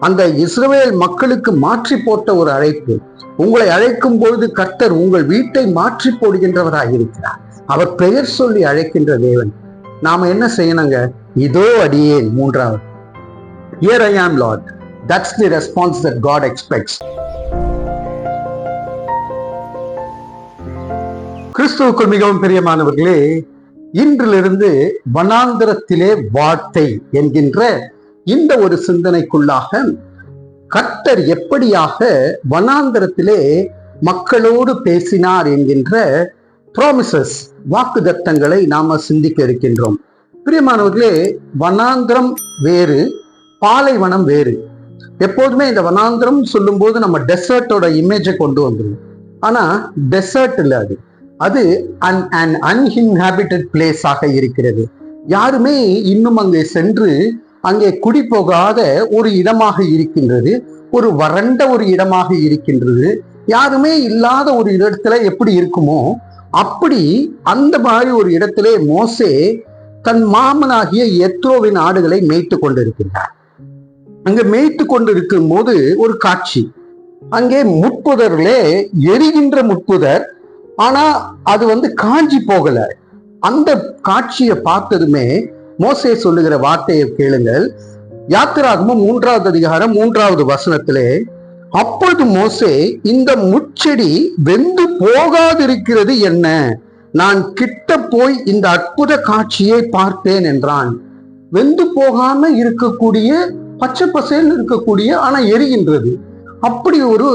அந்த இஸ்ரவேல் மக்களுக்கு மாற்றி போட்ட ஒரு அழைப்பு. உங்களை அழைக்கும் பொழுது கர்த்தர் உங்கள் வீட்டை மாற்றி போடுகின்றவராக இருக்கிறார் அவர் பெயர் சொல்லி அழைக்கின்ற தேவன். நாம என்ன செய்யணுங்க? இதோ அடியேன் மூன்றாவது. Here I am Lord that's the response that God expects கிறிஸ்துவுக்குள் மிகவும் பிரியமானவர்களே இன்றிலிருந்து வனாந்திரத்திலே வார்த்தை என்கின்ற இந்த ஒரு சிந்தனைக்குள்ளாக கர்த்தர் எப்படியாக வனாந்திரத்திலே மக்களோடு பேசினார் என்கின்ற ப்ராமிசஸ் வாக்குதத்தங்களை நாம சிந்திக்க இருக்கின்றோம். பிரியமானவர்களே வனாந்திரம் வேறு பாலைவனம் வேறு. எப்போதுமே இந்த வனாந்திரம் சொல்லும்போது நம்ம டெசர்ட்டோட இமேஜை கொண்டு வந்துடும் ஆனா டெசர்ட் இல்லை அது. அது அன் அன் அன்இன்ஹாபிட்டட் பிளேஸ் ஆக இருக்கிறது. யாருமே இன்னும் அங்கே சென்று அங்கே குடி போகாத ஒரு இடமாக இருக்கின்றது. ஒரு வறண்ட ஒரு இடமாக இருக்கின்றது. யாருமே இல்லாத ஒரு இடத்துல எப்படி இருக்குமோ அப்படி அந்த மாதிரி ஒரு இடத்திலே மோசே தன் மாமனாகிய எத்ரோவின் ஆடுகளை மேய்த்து கொண்டிருக்கின்றார். அங்க மேய்த்து கொண்டிருக்கும் போது ஒரு காட்சி. அங்கே முட்புதர்லே எரிகின்ற முட்புதர் ஆனா அது வந்து காஞ்சி போகல. அந்த காட்சியை பார்த்ததுமே மோசே சொல்லுகிற வார்த்தையை கேளுங்கள். யாத்திராகமும் மூன்றாவது அதிகாரம் மூன்றாவது வசனத்திலே அப்பொழுது மோசே இந்த முச்செடி வெந்து போகாதிருக்கிறது என்ன? நான் கிட்ட போய் இந்த அற்புத காட்சியை பார்த்தேன் என்றான். வெந்து போகாம இருக்கக்கூடிய பச்சை பசேல் இருக்கக்கூடிய ஆனா எரிகின்றது. அப்படி ஒரு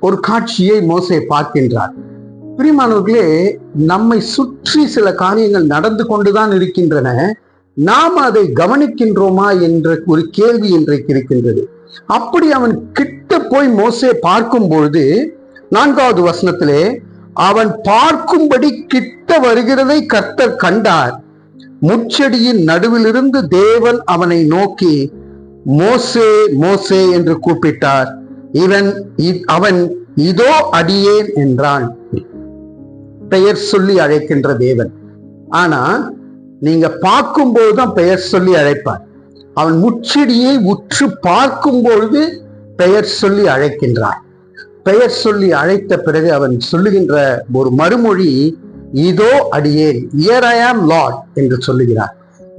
ஒரு காட்சியை மோசே பார்க்கின்றார். பிரிமானவர்களே நம்மை சுற்றி சில காரியங்கள் நடந்து கொண்டுதான் இருக்கின்றன. நாம் அதை கவனிக்கின்றோமா என்ற ஒரு கேள்வி இன்றைக்கு இருக்கின்றது. அப்படி அவன் கிட்ட போய் மோசே பார்க்கும் பொழுது நான்காவது வசனத்திலே அவன் பார்க்கும்படி கிட்ட வருகிறதை கர்த்தர் கண்டார். முச்செடியின் நடுவிலிருந்து தேவன் அவனை நோக்கி மோசே மோசே என்று கூப்பிட்டார். இவன் இ- அவன் இதோ அடியேன் என்றான். பெயர் சொல்லி அழைக்கின்ற தேவன். ஆனா நீங்க பார்க்கும்போது தான் பெயர் சொல்லி அழைப்பார். அவன் முச்செடியை உற்று பார்க்கும் பொழுது பெயர் சொல்லி அழைக்கின்றார். பெயர் சொல்லி அழைத்த பிறகு அவன் சொல்லுகின்ற ஒரு மறுமொழி இதோ அடியேன் இயர் ஐ ஆம் லார்ட் என்று சொல்லுகிறார்.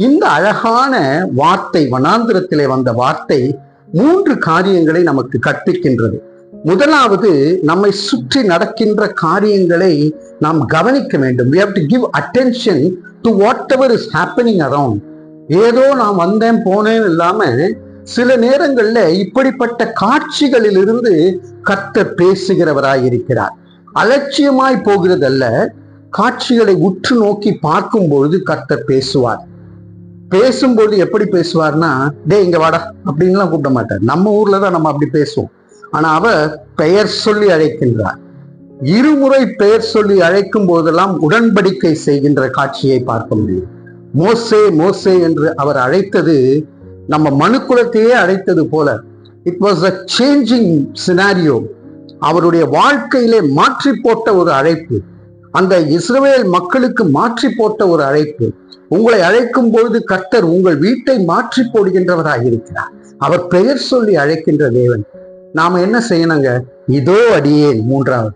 இந்த அழகான வார்த்தை வனாந்திரத்திலே வந்த வார்த்தை மூன்று காரியங்களை நமக்கு கற்பிக்கின்றது. முதலாவது நம்மை சுற்றி நடக்கின்ற காரியங்களை நாம் கவனிக்க வேண்டும். We have to give attention to whatever is happening around ஏதோ நான் வந்தேன் போனேன் இல்லாம சில நேரங்கள்ல இப்படிப்பட்ட காட்சிகளில் இருந்து கத்த இருக்கிறார் அலட்சியமாய் போகிறதல்ல காட்சிகளை உற்று நோக்கி பார்க்கும் பொழுது கத்த பேசுவார். பேசும்போது எப்படி பேசுவார்னா டே இங்க வாடா அப்படின்லாம் கூப்பிட மாட்டார். நம்ம ஊர்ல தான் நம்ம அப்படி பேசுவோம். ஆனா அவர் பெயர் சொல்லி அழைக்கின்றார். இருமுறை பெயர் சொல்லி அழைக்கும் போதெல்லாம் உடன்படிக்கை செய்கின்ற காட்சியை பார்க்க முடியும். மோசே மோசே என்று அவர் அழைத்தது நம்ம மனுக்குலத்தையே அழைத்தது போல. It was a changing scenario அவருடைய வாழ்க்கையிலே மாற்றி போட்ட ஒரு அழைப்பு. அந்த இஸ்ரேல் மக்களுக்கு மாற்றி போட்ட ஒரு அழைப்பு. உங்களை அழைக்கும் பொழுது கர்த்தர் உங்கள் வீட்டை மாற்றி போடுகின்றவராக இருக்கிறார் அவர் பெயர் சொல்லி அழைக்கின்ற தேவன். நாம என்ன செய்யணுங்க? இதோ அடியே மூன்றாவது.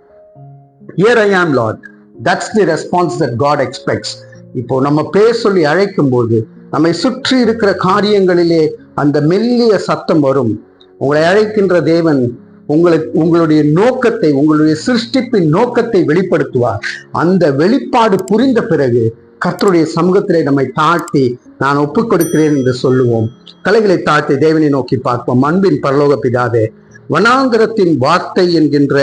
Here I am Lord that's the response that God expects இப்போ நம்ம பேர் சொல்லி அழைக்கும் போது நம்மை சுற்றி இருக்கிற காரியங்களிலே அந்த மெல்லிய சத்தம் வரும். உங்களை அழைக்கின்ற தேவன் உங்களுக்கு உங்களுடைய நோக்கத்தை உங்களுடைய சிருஷ்டிப்பின் நோக்கத்தை வெளிப்படுத்துவார். அந்த வெளிப்பாடு புரிந்த பிறகு கர்த்தருடைய சமூகத்திலே நம்மை தாழ்த்தி நான் ஒப்புக் கொடுக்கிறேன் என்று சொல்லுவோம். தலைகளை தாழ்த்தி தேவனை நோக்கி பார்ப்போம். அன்பின் பரலோக பிதாவே வனாங்கரத்தின் வார்த்தை என்கின்ற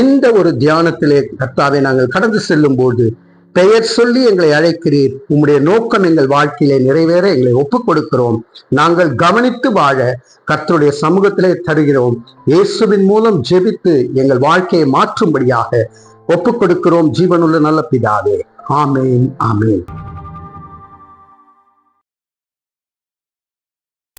இந்த ஒரு தியானத்திலே கர்த்தாவை நாங்கள் கடந்து செல்லும் போது பெயர் சொல்லி எங்களை அழைக்கிறீர். உம்முடைய நோக்கம் எங்கள் வாழ்க்கையிலே நிறைவேற எங்களை ஒப்புக் கொடுக்கிறோம் நாங்கள் கவனித்து வாழ கர்த்தருடைய சமூகத்திலே தருகிறோம். இயேசுவின் மூலம் ஜெபித்து எங்கள் வாழ்க்கையை மாற்றும்படியாக ஒப்புக் கொடுக்கிறோம் ஜீவனுள்ள நல்ல பிதாவே. ஆமேன் ஆமேன்.